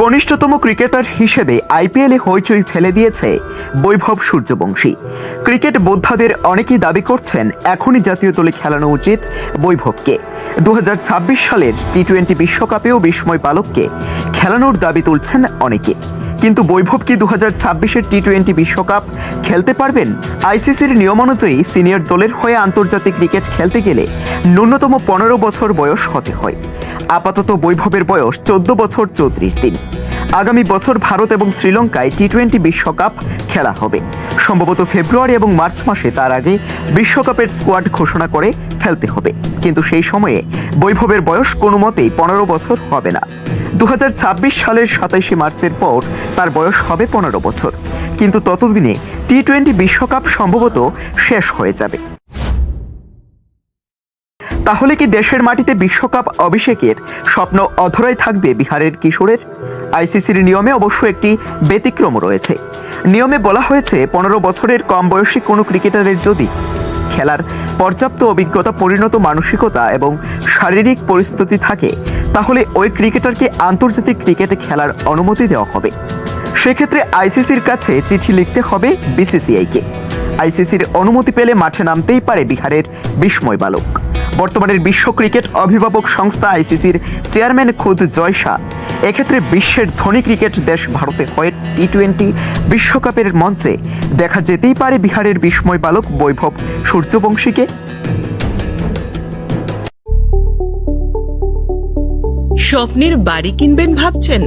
কনিষ্ঠতম cricketer হিসেবে আইপিএলে হইচই ফেলে দিয়েছে বৈভব সূর্যবংশী। ক্রিকেট বোদ্ধাদের অনেকেই দাবি করছেন এখনই জাতীয় দলে খেলানো উচিত বৈভবকে। দু হাজার ছাব্বিশ সালের টি টোয়েন্টি বিশ্বকাপেও বিস্ময় পালককে খেলানোর দাবি তুলছেন অনেকে। কিন্তু বৈভব কি দু হাজার ছাব্বিশের টি টোয়েন্টি বিশ্বকাপ খেলতে পারবেন? আইসিসির নিয়মানুযায়ী সিনিয়র দলের হয়ে আন্তর্জাতিক ক্রিকেট খেলতে গেলে ন্যূনতম পনেরো বছর বয়স হতে হয়। আপাতত বৈভবের বয়স চোদ্দ বছর চৌত্রিশ দিন। আগামী বছর ভারত এবং শ্রীলঙ্কায় টি টোয়েন্টি বিশ্বকাপ খেলা হবে। সম্ভবত ফেব্রুয়ারি এবং মার্চ মাসে তার আগে বিশ্বকাপের স্কোয়াড ঘোষণা করে ফেলতে হবে। কিন্তু সেই সময়ে বৈভবের বয়স কোনো মতেই পনেরো বছর হবে না। দু হাজার ছাব্বিশ সালের সাতাইশে মার্চের পর তার বয়স হবে পনেরো বছর। কিন্তু ততদিনে টি টোয়েন্টি বিশ্বকাপ সম্ভবত শেষ হয়ে যাবে। তাহলে কি দেশের মাটিতে বিশ্বকাপ অভিষেকের স্বপ্ন অধরাই থাকবে বিহারের কিশোরের? আইসিসির নিয়মে অবশ্য একটি ব্যতিক্রম রয়েছে। নিয়মে বলা হয়েছে, পনেরো বছরের কম বয়সী কোনো ক্রিকেটারের যদি খেলার পর্যাপ্ত অভিজ্ঞতা, পরিণত মানসিকতা এবং শারীরিক পরিস্থিতি থাকে, তাহলে ওই ক্রিকেটারকে আন্তর্জাতিক ক্রিকেটে খেলার অনুমতি দেওয়া হবে। সেক্ষেত্রে আইসিসির কাছে চিঠি লিখতে হবে বিসিসিআইকে। আইসিসির অনুমতি পেলে মাঠে নামতেই পারে বিহারের বিস্ময় বালক বর্তমানের বিশ্ব ক্রিকেট অভিভাবক সংস্থা আইসিসির চেয়ারম্যান খুদ জয় শাহ এক্ষেত্রে বিশ্বের ধনী ক্রিকেট দেশ ভারতে হয়ে টি টোয়েন্টি বিশ্বকাপের মঞ্চে। দেখা যেতেই পারে বিহারের বিস্ময় বালক বৈভব সূর্যবংশীকে। স্বপ্নের বাড়ি কিনবেন ভাবছেন?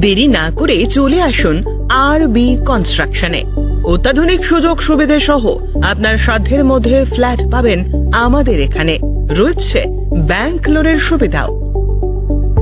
দেরি না করে চলে আসুন আর বি কনস্ট্রাকশনে অত্যাধুনিক সুযোগ সুবিধে সহ আপনার সাধ্যের মধ্যে ফ্ল্যাট পাবেন আমাদের এখানে। রয়েছে ব্যাংক লোনের সুবিধাও।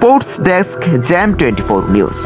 Sports desk jam twenty four news.